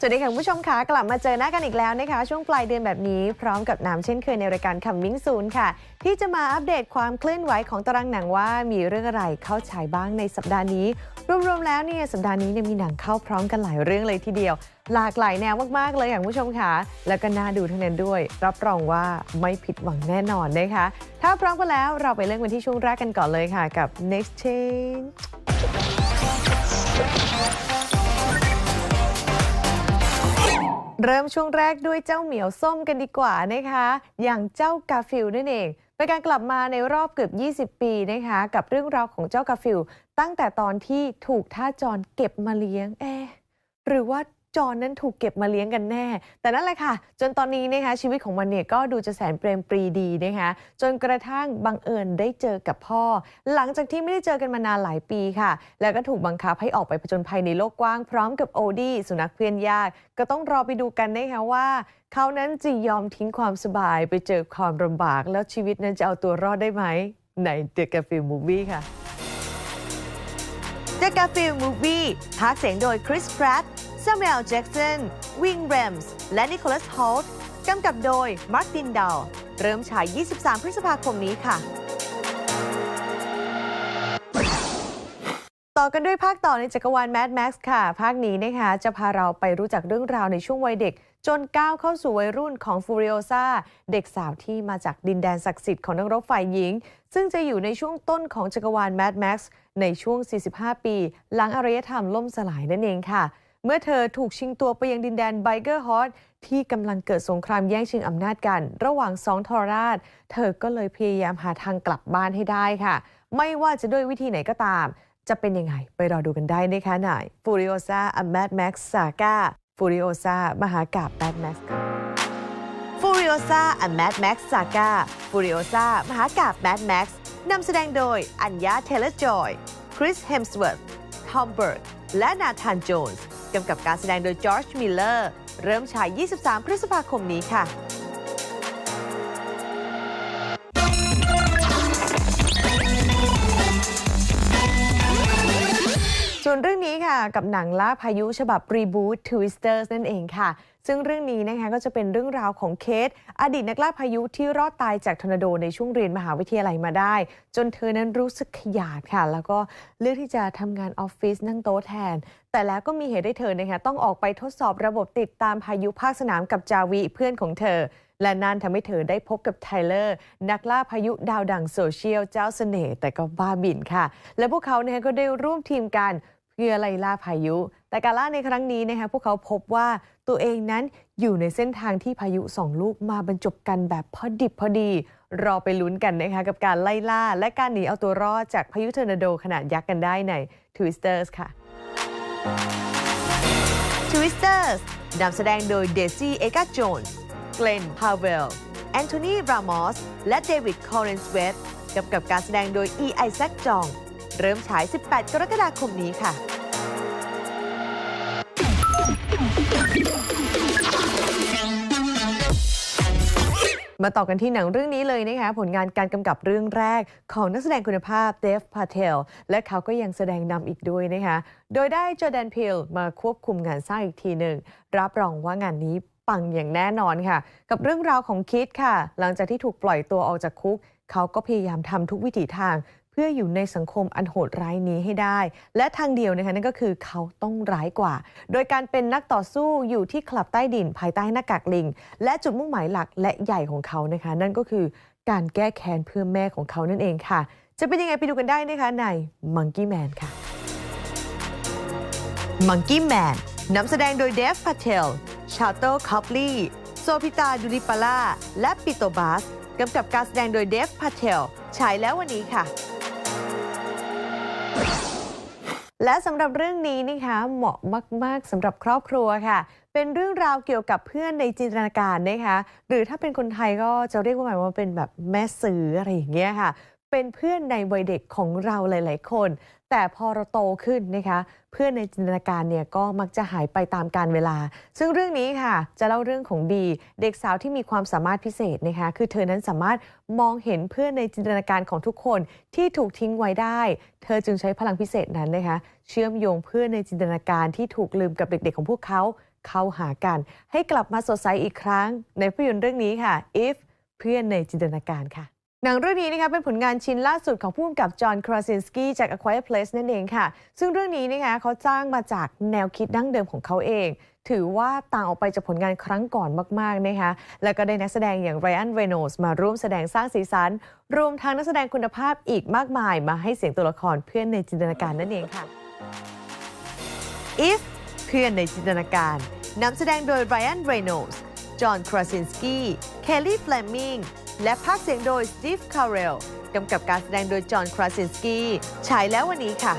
สวัสดีค่ะคุณผู้ชมคะกลับมาเจอหน้ากันอีกแล้วนะคะ ช่วงปลายเดือนแบบนี้พร้อมกับน้ำเช่นเคยในรายการคำวิ่งศูนค่ะ ที่จะมาอัปเดตความเคลื่อนไหวของตารางหนังว่ามีเรื่องอะไรเข้าฉายบ้างในสัปดาห์นี้ รวมๆแล้วเนี่ยสัปดาห์นี้เนี่ยมีหนังเข้าพร้อมกันหลายเรื่องเลยทีเดียว หลากหลายแนวมากๆเลยค่ะคุณผู้ชมค่ะ แล้วก็น่าดูทั้งนั้นด้วย รับรองว่าไม่ผิดหวังแน่นอนนะคะ ถ้าพร้อมกันแล้วเราไปเริ่มกันที่ช่วงแรกกันก่อนเลยค่ะกับ next change เริ่มช่วงแรกด้วยเจ้าเหมียวส้มกันดีกว่านะคะ อย่างเจ้ากาฟิลนั่นเองเป็นการกลับมาในรอบเกือบ 20 ปีนะคะ กับเรื่องราวของเจ้ากาฟิลตั้งแต่ตอนที่ถูกท่าจรเก็บมาเลี้ยงเอหรือว่า จรนั้นถูกเก็บมาเลี้ยงกันแน่ แต่นั่นแหละค่ะ จนตอนนี้นะคะชีวิตของมันเนี่ยก็ดูจะแสนเปรมปรีดีนะคะจนกระทั่งบังเอิญได้เจอกับพ่อ หลังจากที่ไม่ได้เจอกันมานานหลายปีค่ะ แล้วก็ถูกบังคับให้ออกไปผจญภัยในโลกกว้างพร้อมกับโอดี้สุนัขเพื่อนยาก ก็ต้องรอไปดูกันนะคะว่าเขานั้นจะยอมทิ้งความสบายไปเจอความลำบาก แล้วชีวิตนั้นจะเอาตัวรอดได้ไหมใน The Garfield Movie ค่ะ The Garfield Movie พากย์เสียงโดยคริส Pratt ซ a ม u ลแจ็กสันวิง r รมส์และนิโคลัสฮอลต์กำกับโดยมาร์ตินดาวเริ่มฉาย 23 พฤษภาคมนี้ค่ะ ต่อกันด้วยภาคต่อในจักรวาล Mad Max ค่ะ ภาคนี้นะคะจะพาเราไปรู้จักเรื่องราวในช่วงวัยเด็ก จนก้าวเข้าสู่วัยรุ่นของฟูริโอซาเด็กสาวที่มาจากดินแดนศักดิ์สิทธิ์ของนักรบฝ่ายหญิง ซึ่งจะอยู่ในช่วงต้นของจักรวาล Mad Max ในช่วง 45 ปี หลังอารยธรรมล่มสลายนั่นเองค่ะ เมื่อเธอถูกชิงตัวไปยังดินแดนไบเกอร์ฮอตที่กำลังเกิดสงครามแย่งชิงอำนาจกัน ระหว่างสองทรราช เธอก็เลยพยายามหาทางกลับบ้านให้ได้ค่ะ ไม่ว่าจะด้วยวิธีไหนก็ตาม จะเป็นยังไง ไปรอดูกันได้นะคะหน่อย Furiosa A Mad Max Saga Furiosa มหากาบ Mad Max ค่ะ Furiosa A Mad Max Saga Furiosa มหากาบ Mad Max นำแสดงโดยอัญญาเทเลจอย คริสเฮมสเวิร์ธทอมเบิร์กและนาธานโจนส์ กำกับการแสดงโดยจอร์จมิลเลอร์ เริ่มฉาย 23 พฤษภาคมนี้ค่ะ ค่ะกับหนังล่าพายุฉบับ Reboot Twisters นั่นเองค่ะ ซึ่งเรื่องนี้นะคะก็จะเป็นเรื่องราวของเคส อดีตนักล่าพายุที่รอดตายจากทอร์นาโดในช่วงเรียนมหาวิทยาลัยมาได้ จนเธอนั้นรู้สึกขยาดค่ะ แล้วก็เลือกที่จะทำงานออฟฟิศนั่งโต๊ะแทน แต่แล้วก็มีเหตุให้เธอนะคะต้องออกไปทดสอบระบบติดตามพายุภาคสนามกับจาวีเพื่อนของเธอและนั่นทำให้เธอได้พบกับไทเลอร์ นักล่าพายุดาวดังโซเชียลเจ้าเสน่ห์แต่ก็บ้าบินค่ะ และพวกเขาเนี่ยก็ได้ร่วมทีมกัน เพื่อไล่ล่าพายุ แต่การล่าในครั้งนี้นะคะพวกเขาพบว่าตัวเองนั้นอยู่ในเส้นทางที่พายุสองลูกมาบรรจบกันแบบพอดิบพอดี รอไปลุ้นกันนะคะกับการไล่ล่า และการหนีเอาตัวรอดจากพายุเทอร์นาโดขนาดยักษ์กันได้ใน Twisters ค่ะ Twisters นำแสดงโดยเดซี่เอกาโจนส์เกลนพาวเวล แอนโทนีรามอส และเดวิดคอร์เรนสเวตกำกับการแสดงโดยอีไอแซคจอง เริ่มฉาย 18 กรกฎาคมนี้ค่ะมาต่อกันที่หนังเรื่องนี้เลยนะคะผลงานการกำกับเรื่องแรกของนักแสดงคุณภาพเดฟพาเทลและเขาก็ยังแสดงนำอีกด้วยนะคะโดยได้จอแดนพิลมาควบคุมงานสร้างอีกทีหนึ่ง รับรองว่างานนี้ปังอย่างแน่นอนค่ะ กับเรื่องราวของคิดค่ะ หลังจากที่ถูกปล่อยตัวออกจากคุก เขาก็พยายามทำทุกวิถีทาง พื่ออยู่ในสังคมอันโหดร้ายนี้ให้ได้ และทางเดียวนะคะนั่นก็คือเขาต้องร้ายกว่า โดยการเป็นนักต่อสู้อยู่ที่คลับใต้ดินภายใต้หน้ากากลิง และจุดมุ่งหมายหลักและใหญ่ของเขานะคะ นั่นก็คือการแก้แค้นเพื่อแม่ของเขานั่นเองค่ะ จะเป็นยังไงไปดูกันได้นะคะใน Monkey Man ค่ะ Monkey Man นำแสดงโดยเดฟพาเทล ชาโตคอปลีโซพิตาดูริปาล่าและปิโตบัสกำกับการแสดงโดยเดฟพาเทล ฉายแล้ววันนี้ค่ะ และสำหรับเรื่องนี้นะคะเหมาะมากๆสำหรับครอบครัวค่ะ เป็นเรื่องราวเกี่ยวกับเพื่อนในจินตนาการนะคะหรือถ้าเป็นคนไทยก็จะเรียกว่าหมายว่าเป็นแบบแม่สื่ออะไรอย่างเงี้ยค่ะ เป็นเพื่อนในวัยเด็กของเราหลาย ๆ คน แต่พอเราโตขึ้นนะคะ พื่อนในจินตนาการเนี่ยก็มักจะหายไปตามกาลเวลา ซึ่งเรื่องนี้ค่ะ จะเล่าเรื่องของดีเด็กสาวที่มีความสามารถพิเศษนะคะคือเธอนั้นสามารถมองเห็นเพื่อนในจินตนาการของทุกคนที่ถูกทิ้งไว้ได้ เธอจึงใช้พลังพิเศษนั้นนะคะเชื่อมโยงเพื่อนในจินตนาการที่ถูกลืมกับเด็กๆของพวกเขาเข้าหากัน ให้กลับมาสดใสอีกครั้ง ในภาพยนตร์เรื่องนี้ค่ะ if เพื่อนในจินตนาการค่ะ หนังเรื่องนี้นะคะเป็นผลงานชิ้นล่าสุดของผู้กำกับจอห์นคราซินสกี้จาก A Quiet Place นั่นเองค่ะ ซึ่งเรื่องนี้นะคะเขาจ้างมาจากแนวคิดดั้งเดิมของเขาเอง ถือว่าต่างออกไปจากผลงานครั้งก่อนมากๆนะคะแล้วก็ได้นักแสดงอย่างไรอันเรโนสมาร่วมแสดงสร้างสีสัน รวมทั้งนักแสดงคุณภาพอีกมากมาย มาให้เสียงตัวละครเพื่อนในจินตนาการนั่นเองค่ะ if เพื่อนในจินตนาการนำแสดงโดยไรอันเรโนสจอห์นคราซินสกี้เคลลี่แฟลมิง และภาคเสียงโดยสตีฟคาร์เรลกำกับการแสดงโดยจอห์นคราซินสกี้ฉายแล้ววันนี้ค่ะ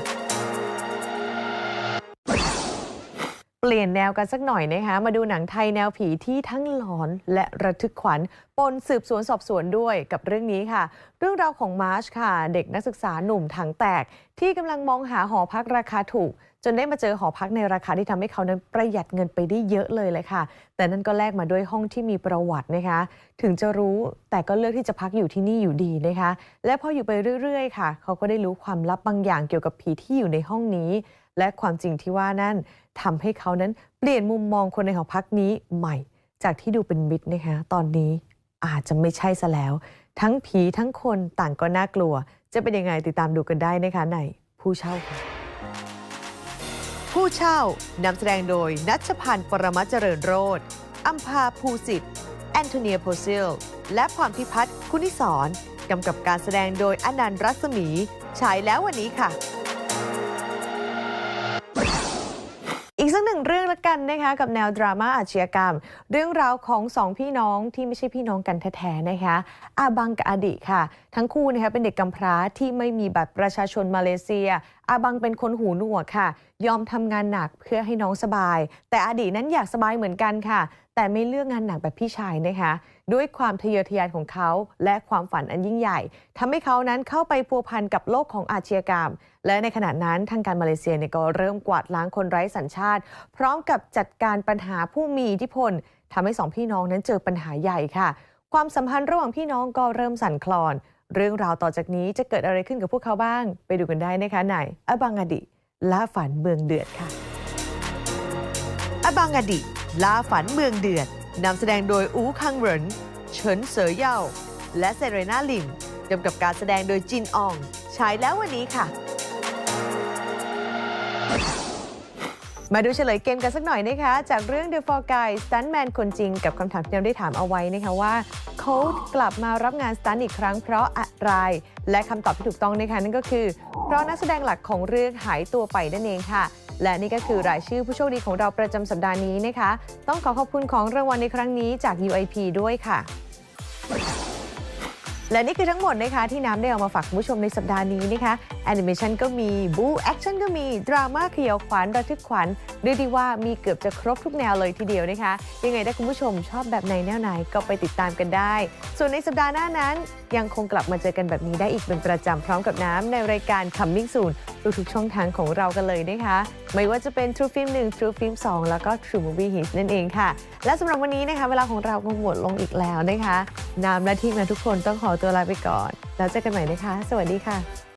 ลี่ยนแนวกันสักหน่อยนะคะ มาดูหนังไทยแนวผีที่ทั้งหลอนและระทึกขวัญ ปนสืบสวนสอบสวนด้วยกับเรื่องนี้ค่ะ เรื่องราวของมาร์ชค่ะ เด็กนักศึกษาหนุ่มถังแตก ที่กำลังมองหาหอพักราคาถูก จนได้มาเจอหอพักในราคาที่ทำให้เขานั้นประหยัดเงินไปได้เยอะเลยเลยค่ะ แต่นั่นก็แลกมาด้วยห้องที่มีประวัตินะคะ ถึงจะรู้แต่ก็เลือกที่จะพักอยู่ที่นี่อยู่ดีนะคะ และพออยู่ไปเรื่อยๆ ค่ะ เขาก็ได้รู้ความลับบางอย่างเกี่ยวกับผีที่อยู่ในห้องนี้ และความจริงที่ว่านั่นทำให้เขานั้นเปลี่ยนมุมมองคนในหอพักนี้ใหม่ จากที่ดูเป็นมิตรนะคะตอนนี้อาจจะไม่ใช่ซะแล้ว ทั้งผีทั้งคนต่างก็น่ากลัว จะเป็นยังไงติดตามดูกันได้นะคะในผู้เช่าค่ะผู้เช่านำแสดงโดยนัชพันธ์ปรมัจเจริญโรธอัมพาภูสิทธิ์แอนโทเนียโพซิล และพรพิพัฒน์คุณิสอนกำกับการแสดงโดยอนันต์รัศมี ฉายแล้ววันนี้ค่ะ กสักหนึ่งเรื่องละกันนะคะกับแนวดราม่าอาชญากรรม เรื่องราวของสองพี่น้องที่ไม่ใช่พี่น้องกันแท้ๆนะคะอาบังกับอดีค่ะ ทั้งคู่นะคะเป็นเด็กกำพร้าที่ไม่มีบัตรประชาชนมาเลเซีย อาบังเป็นคนหูหนวกค่ะ ยอมทำงานหนักเพื่อให้น้องสบาย แต่อดีนั้นอยากสบายเหมือนกันค่ะ แต่ไม่เลือกงานหนักแบบพี่ชายนะคะ ด้วยความทะเยอทะยานของเขา และความฝันอันยิ่งใหญ่ทำให้เขานั้นเข้าไปพัวพันกับโลกของอาชญากรรม และในขณะนั้นทางการมาเลเซียเนี่ยก็เริ่มกวาดล้างคนไร้สัญชาติ พร้อมกับจัดการปัญหาผู้มีอิทธิพลทำให้สองพี่น้องนั้นเจอปัญหาใหญ่ค่ะ ความสัมพันธ์ระหว่างพี่น้องก็เริ่มสั่นคลอน เรื่องราวต่อจากนี้จะเกิดอะไรขึ้นกับพวกเขาบ้าง ไปดูกันได้นะคะในอบังอดีล่าฝันเมืองเดือดค่ะ อบังอดี ล่าฝันเมืองเดือดนำแสดงโดยอูคังเหรินเฉินเสอเย่า และเซเรนาลิมกำกับการแสดงโดยจินอองฉายแล้ววันนี้ค่ะ มาดูเฉลยเกมกันสักหน่อยนะคะ จากเรื่อง The Fall Guy สตันแมนคนจริงกับคำถามที่เราได้ถามเอาไว้นะคะว่าโค้ดกลับมารับงานสตันอีกครั้งเพราะอะไร และคำตอบที่ถูกต้องนะคะนั่นก็คือ เพราะนักแสดงหลักของเรื่องหายตัวไปนั่นเองค่ะ และนี่ก็คือรายชื่อผู้โชคดีของเราประจำสัปดาห์นี้นะคะ ต้องขอขอบคุณของรางวัลในครั้งนี้จาก UIP ด้วยค่ะและนี่คือทั้งหมดนะคะที่น้ำได้เอามาฝากผู้ชมในสัปดาห์นี้นะคะแอนิเมชันก็มีบูแอคชั่นก็มี ดราม่าเขียวขวัญระทึกขวัญเรียกได้ว่ามีเกือบจะครบทุกแนวเลยทีเดียวนะคะ ยังไงถ้าคุณผู้ชมชอบแบบไหนแนวไหนก็ไปติดตามกันได้ ส่วนในสัปดาห์หน้านั้น ยังคงกลับมาเจอกันแบบนี้ได้อีกเป็นประจำพร้อมกับน้ำในรายการ Coming Soon ทุกๆช่องทางของเรากันเลยนะคะ ไม่ว่าจะเป็น True Film 1 True Film 2 แล้วก็ True Movie Hits นั่นเองค่ะ และสำหรับวันนี้นะคะ เวลาของเราก็หมดลงอีกแล้วนะคะนามและทีมงานทุกคนต้องขอตัวลาไปก่อน แล้วเจอกันใหม่นะคะ สวัสดีค่ะ